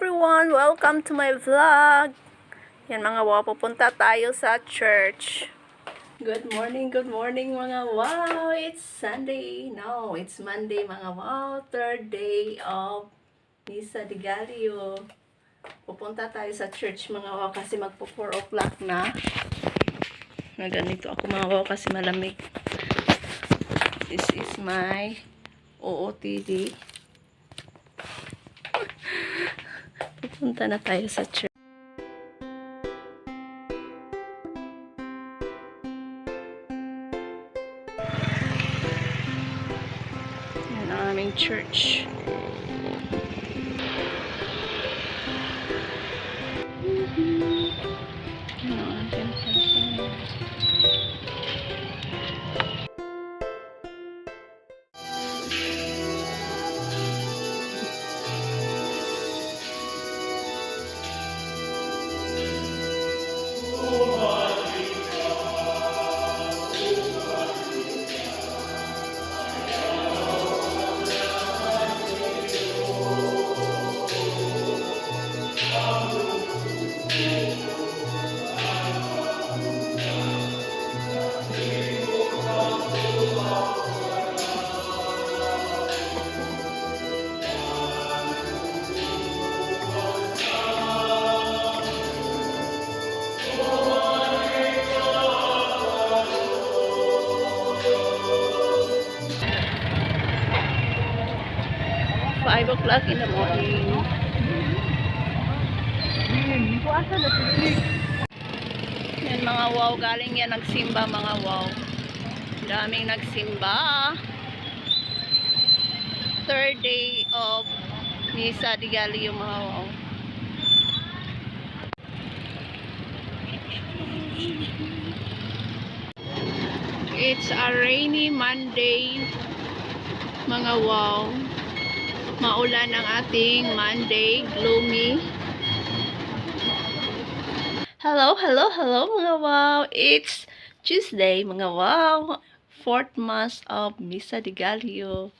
everyone! Welcome to my vlog! Yan mga wow, pupunta tayo sa church. Good morning, good morning mga wow! It's Sunday. No, it's Monday mga wow. Third day of Misa de Gallo. Pupunta tayo sa church mga wow kasi magpo 4 o'clock na. Na ganito ako mga wow kasi malamig. This is my OOTD. Pupunta na tayo sa church. Yan ang church. O'clock in the morning. Yan mga wow, galing yan nagsimba mga wow. Daming nagsimba. Third day of Misa di Gallo mga wow. It's a rainy Monday mga wow. Maulan ang ating Monday, gloomy. Hello, hello, hello mga wow. It's Tuesday mga wow. Fourth month of Misa de Gallo.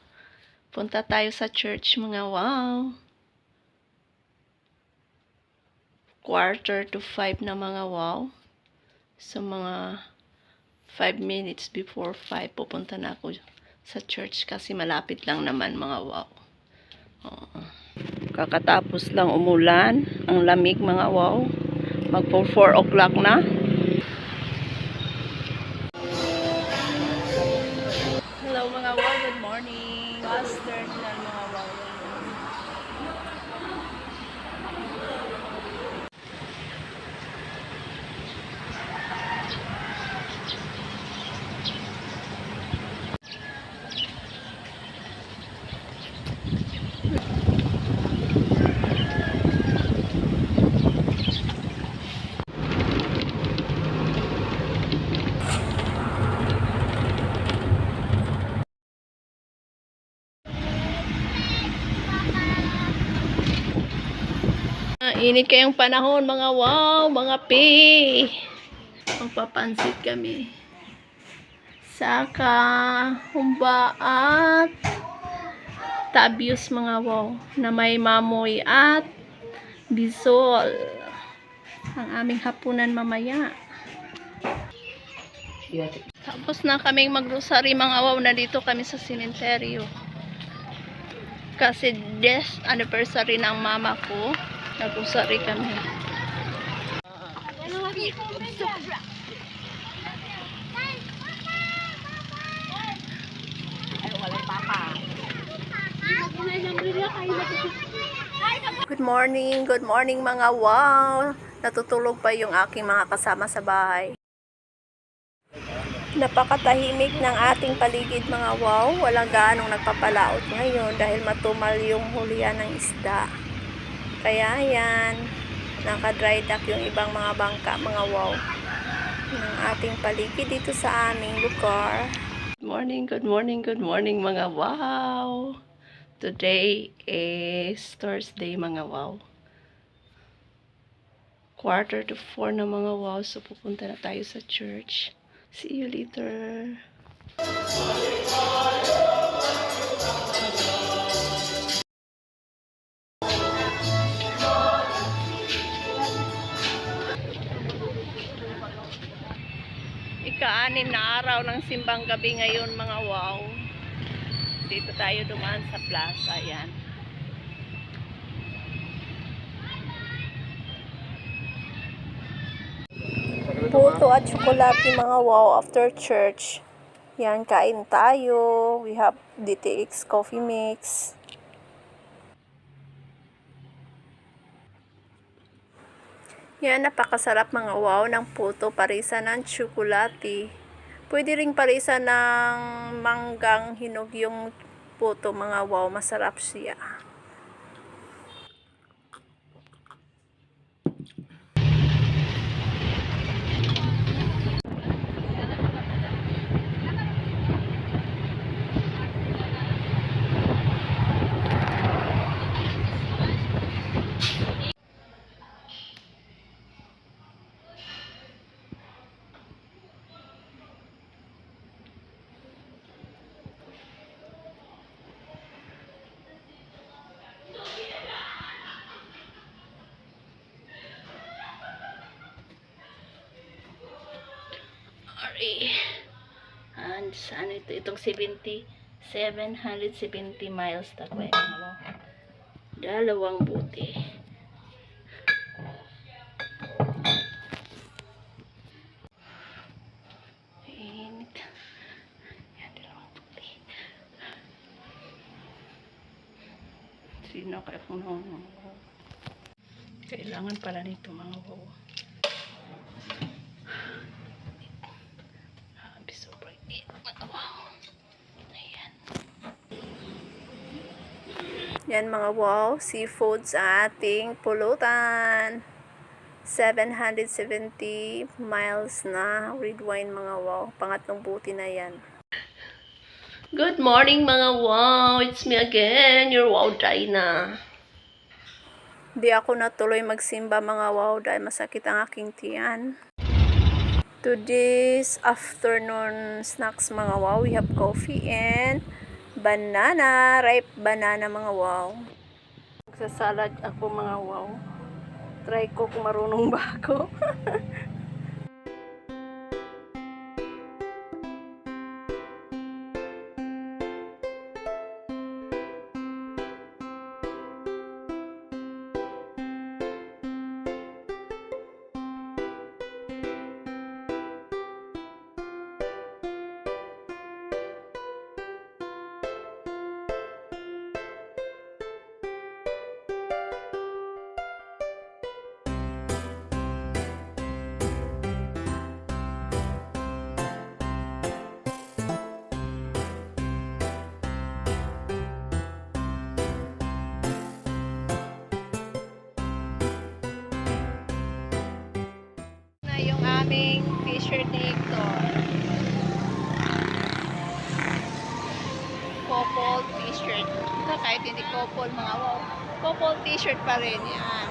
Punta tayo sa church mga wow. Quarter to five na mga wow. Sa mga five minutes before five pupunta na ako sa church kasi malapit lang naman mga wow. Kakatapos lang umulan. Ang lamig mga wow. Magpo 4 o'clock na. Init kayong panahon mga wow, mga pi. Magpapansit kami. Saka, humba at tabios mga wow na may mamoy at bisol. Ang aming hapunan mamaya. Tapos na kaming magrosary mga wow na dito kami sa simenteryo. Kasi death anniversary ng mama ko. Nag-usari kami. Good morning, good morning mga wow. Natutulog pa yung aking mga kasama sa bahay. Napakatahimik ng ating paligid mga wow. Walang gaanong nagpapalaot ngayon dahil matumal yung hulihan ng isda. Kaya yan, naka-dry dock yung ibang mga bangka, mga wow, ng ating paligid dito sa aming lugar. Good morning, good morning, good morning mga wow! Today is Thursday mga wow. Quarter to four na mga wow, so pupunta na tayo sa church. See you later. Ika-anim na araw ng simbang gabi ngayon mga wow. Dito tayo dumaan sa plaza. Yan. Puto at tsokolate mga wow after church. Yan, kain tayo. We have DTX coffee mix. Yan, napakasarap mga wow ng puto parisa ng tsokolate. Pwede ring parisa ng manggang hinog yung puto mga wow. Masarap siya. Ari. And saan ito? Itong 70, 770 miles takway. Mga wow. Dalawang buti. Init. Yan, dalawang buti. Sino kaya kung no, Kailangan pala nito mga wow. Grabe, sobrang init. Wow. Ayan. Yan mga wow, seafood sa ating pulutan. 770 miles na red wine mga wow. Pangatlong buti na yan. Good morning mga wow. It's me again, your wow Dinah. Di ako natuloy magsimba mga wow dahil masakit ang aking tiyan. Today's afternoon snacks mga wow, we have coffee and banana, ripe banana mga wow. Magsasalad ako mga wow. Try ko kung marunong ba ako. aming t-shirt dito. Couple t-shirt. Ito kahit hindi couple mga wow. Couple t-shirt pa rin yan.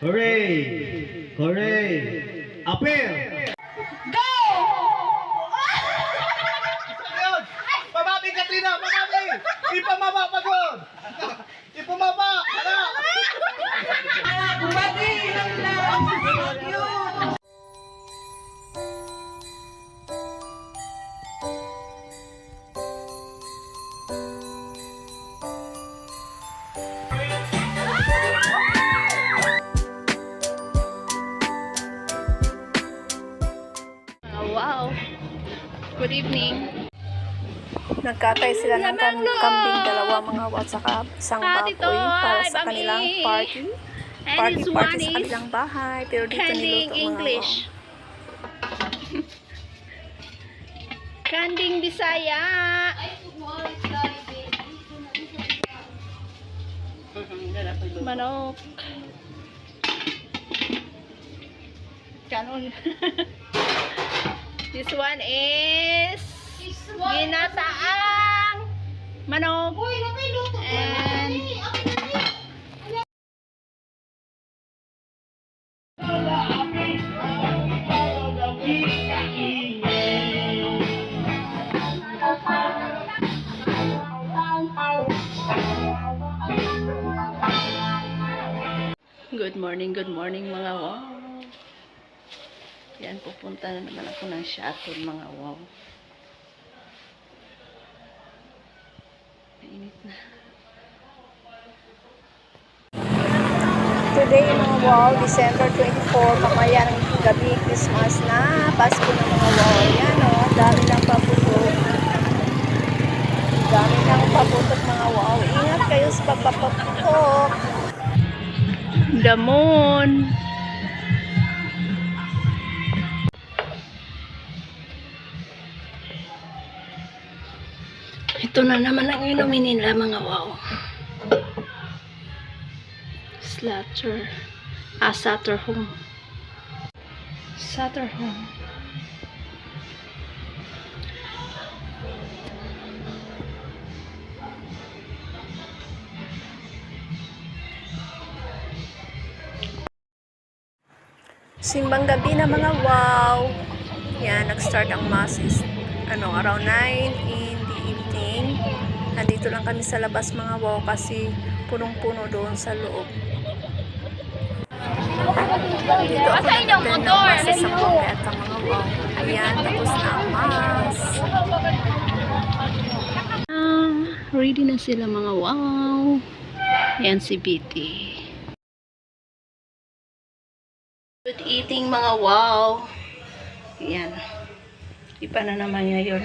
Hooray! Hooray! Apel! Good evening. Nagkatay sila ng kam- kambing dalawa mga wat saka isang Ah, baboy para ay, sa kanilang party. Party party sa kanilang bahay. Pero dito niluto English. Kanding Bisaya. Manok. Kanon. This one is ginataang manok. And Good morning, good morning mga wow. Yan, pupunta na naman ako ng shuttle mga wow. Mainit na. Today mga wow, December 24, mamaya ng gabi, Christmas na, Pasko na mga wow. Yan o, oh, dami ng paputok. Dami ng paputok mga wow. Ingat kayo sa pagpapaputok. Damon. Ito na naman ang inumin nila mga wow. Slatter. Ah, Satter home. Satter home. Simbang gabi na mga wow. Yan, nag-start ang masses. Ano, around 9 in evening. Nandito lang kami sa labas mga wow kasi punong-puno doon sa loob. Dito ako nag-attend ng masses sa Cubeta mga wow. Ayan, tapos na ang mass. Ah, ready na sila mga wow. Yan si BT. Good eating mga wow. Yan. Ipa na naman ngayon.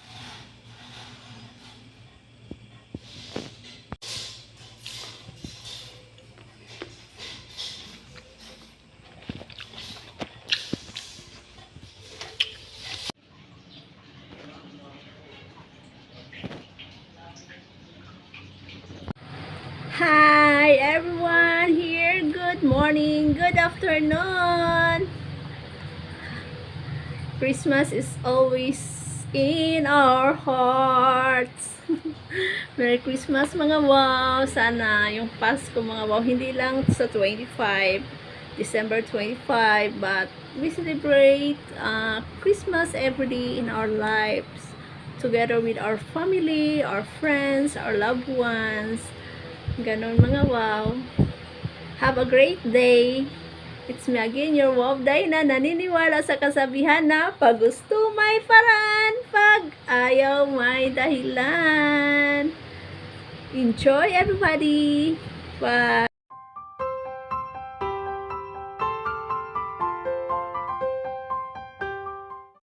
morning, good afternoon. Christmas is always in our hearts. Merry Christmas mga wow. Sana yung Pasko mga wow hindi lang sa 25 December 25 but we celebrate uh, Christmas every day in our lives together with our family, our friends, our loved ones. Ganon mga wow. Have a great day. It's me again, your wow day na naniniwala sa kasabihan na pag gusto may paraan, pag ayaw may dahilan. Enjoy everybody. Bye.